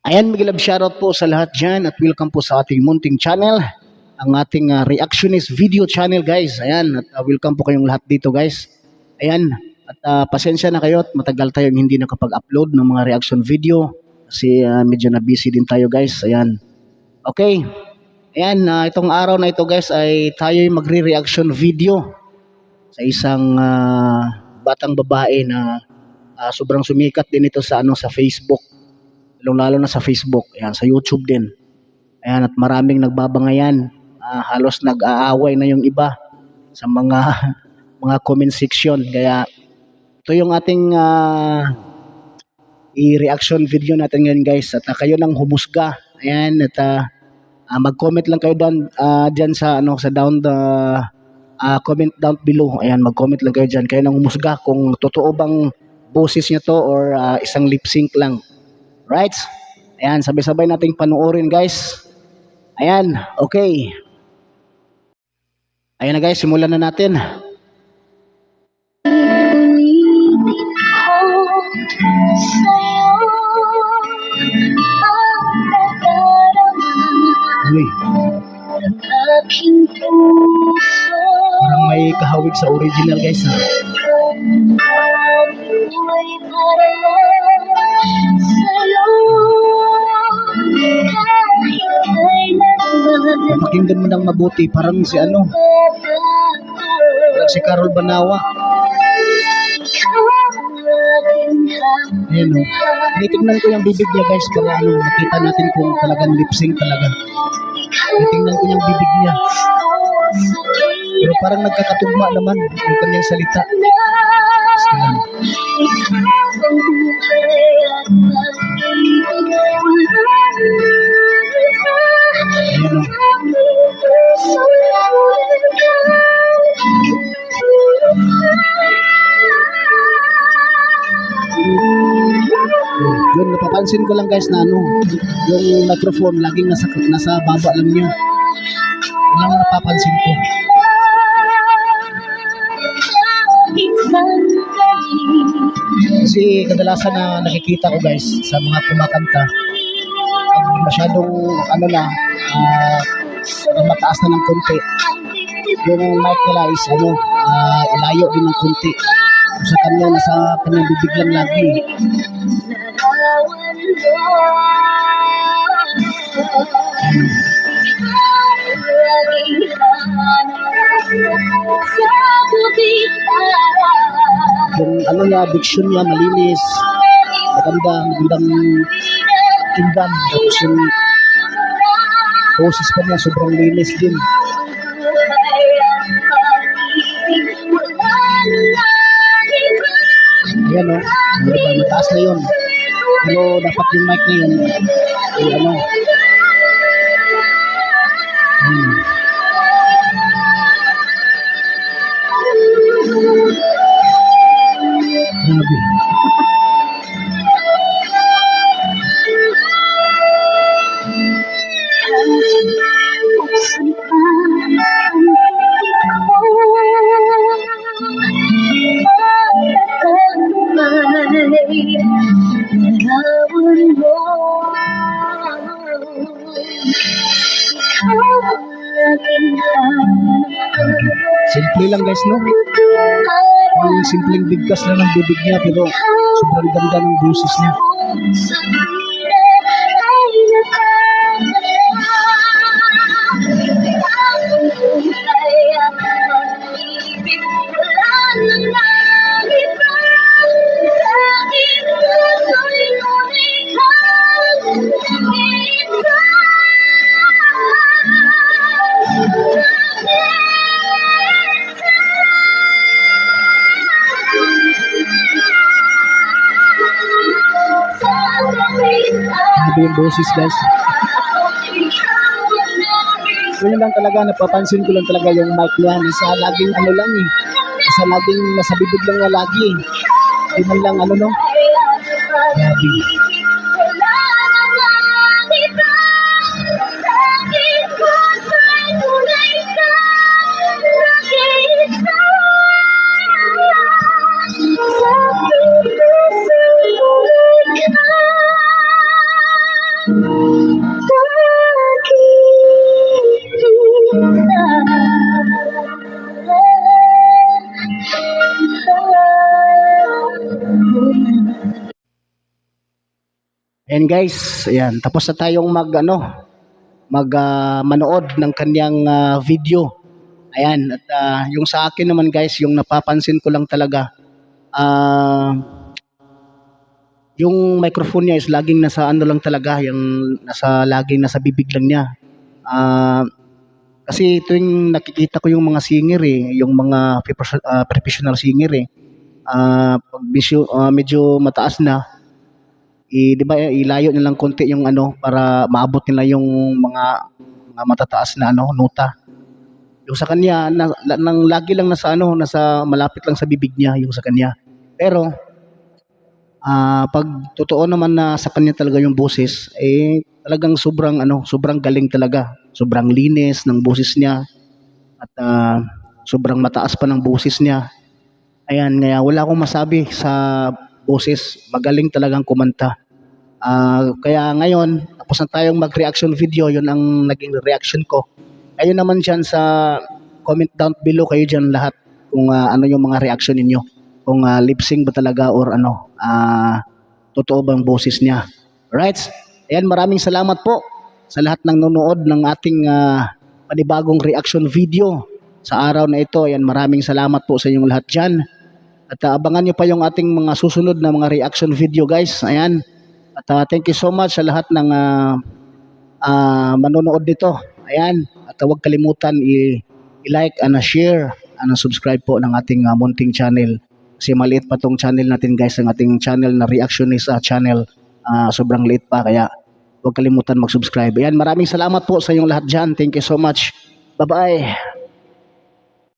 Ayan, Miguel shoutout po sa lahat dyan at welcome po sa ating munting channel, ang ating ah, reactionist video channel guys. Ayan, at ah, welcome po kayong lahat dito guys. Ayan, at ah, pasensya na kayo at matagal tayong hindi nakapag-upload ng mga reaction video kasi ah, medyo na busy din tayo guys. Ayan, okay. Ayan, ah, itong araw na ito guys ay tayo magre-reaction video sa isang ah, batang babae na ah, sobrang sumikat din ito sa ano sa Facebook lalo na sa Facebook, ayan, sa YouTube din. Ayan, at maraming nagbabangayan. Ah, halos nag-aaway na yung iba sa mga mga comment section. Kaya ito yung ating ah, i-reaction video natin ngayon guys. At ah, kayo nang humusga. Ayan, at ah, ah, mag-comment lang kayo doon ah, dyan sa ano sa down the ah, comment down below. Ayan, mag-comment lang kayo dyan. Kayo nang humusga kung totoo bang boses niya to or ah, isang lip sync lang. Right? Ayan, sabay-sabay nating panuorin guys. Ayan, okay. Ayan na guys, simulan na natin. Uy, parang may kahawig sa original guys. Pakinggan mo ng mabuti, parang si ano, parang si Carol Banawa. Ayan o. Tinitingnan ko yung bibig niya guys para ano, makita natin kung talagang lip sync talaga. Tinitingnan ko yung bibig niya. Pero parang nagkakatugma naman yung kanyang salita. Basta lang. Yun, napapansin ko lang guys na ano, yung microphone laging nasa, nasa baba lang niya. Yun lang ang napapansin ko. Kasi kadalasan na nakikita ko guys sa mga kumakanta, masyadong ano na, parang mataas na ng konti. Yung mic nila is ano, ah, ilayo din ng konti. Sa kanya, nasa kanyang bibig lang lagi. Yung ano niya, diction niya, malinis, maganda, magandang tinggan. Tapos yung boses pa niya, sobrang linis din. Ayan o, diba, mataas na yun. Pero dapat yung mic na yun, ay ano, hmm. Simple lang guys, no? Ang simpleng bigkas lang ng bibig niya, pero sobrang ganda ng boses niya. Grabe yung boses guys. Yun lang talaga, napapansin ko lang talaga yung mic niya. Nasa laging ano lang eh. Nasa laging, nasa bibig lang niya lagi eh. Hindi lang ano no. Grabe. Ayan guys, ayan. Tapos na tayong mag ano, mag ah, manood ng kanyang ah, video. Ayan, at ah, yung sa akin naman guys, yung napapansin ko lang talaga, ah, yung microphone niya is laging nasa ano lang talaga, yung nasa laging nasa bibig lang niya. Ah, kasi tuwing nakikita ko yung mga singer eh, yung mga profession- professional singer eh, ah, pag medyo, ah, medyo mataas na, i, di ba, ilayo nilang konti yung ano para maabot nila yung mga mga matataas na ano nota. Yung sa kanya na, nang lagi lang nasa ano nasa malapit lang sa bibig niya yung sa kanya. Pero ah pag totoo naman na sa kanya talaga yung boses eh talagang sobrang ano sobrang galing talaga. Sobrang linis ng boses niya at ah, sobrang mataas pa ng boses niya. Ayan, kaya wala akong masabi sa boses. Magaling talagang kumanta. Ah, kaya ngayon, tapos na tayong mag-reaction video, yun ang naging reaction ko. Kayo naman dyan sa comment down below kayo dyan lahat kung ah, ano yung mga reaction ninyo. Kung ah, lip sync ba talaga or ano, ah, totoo bang boses niya. Right? Ayan, maraming salamat po sa lahat ng nanonood ng ating ah, panibagong reaction video sa araw na ito. Ayan, maraming salamat po sa inyong lahat dyan. At uh, abangan nyo pa yung ating mga susunod na mga reaction video guys. Ayan. At uh, thank you so much sa lahat ng uh, uh, manonood nito. Ayan. At uh, huwag kalimutan i- i-like and share and subscribe po ng ating uh, munting channel. Kasi maliit pa tong channel natin guys. Ang ating channel na reactionist uh, channel. Uh, sobrang liit pa. Kaya huwag kalimutan mag-subscribe. Ayan. Maraming salamat po sa inyong lahat dyan. Thank you so much. Bye-bye.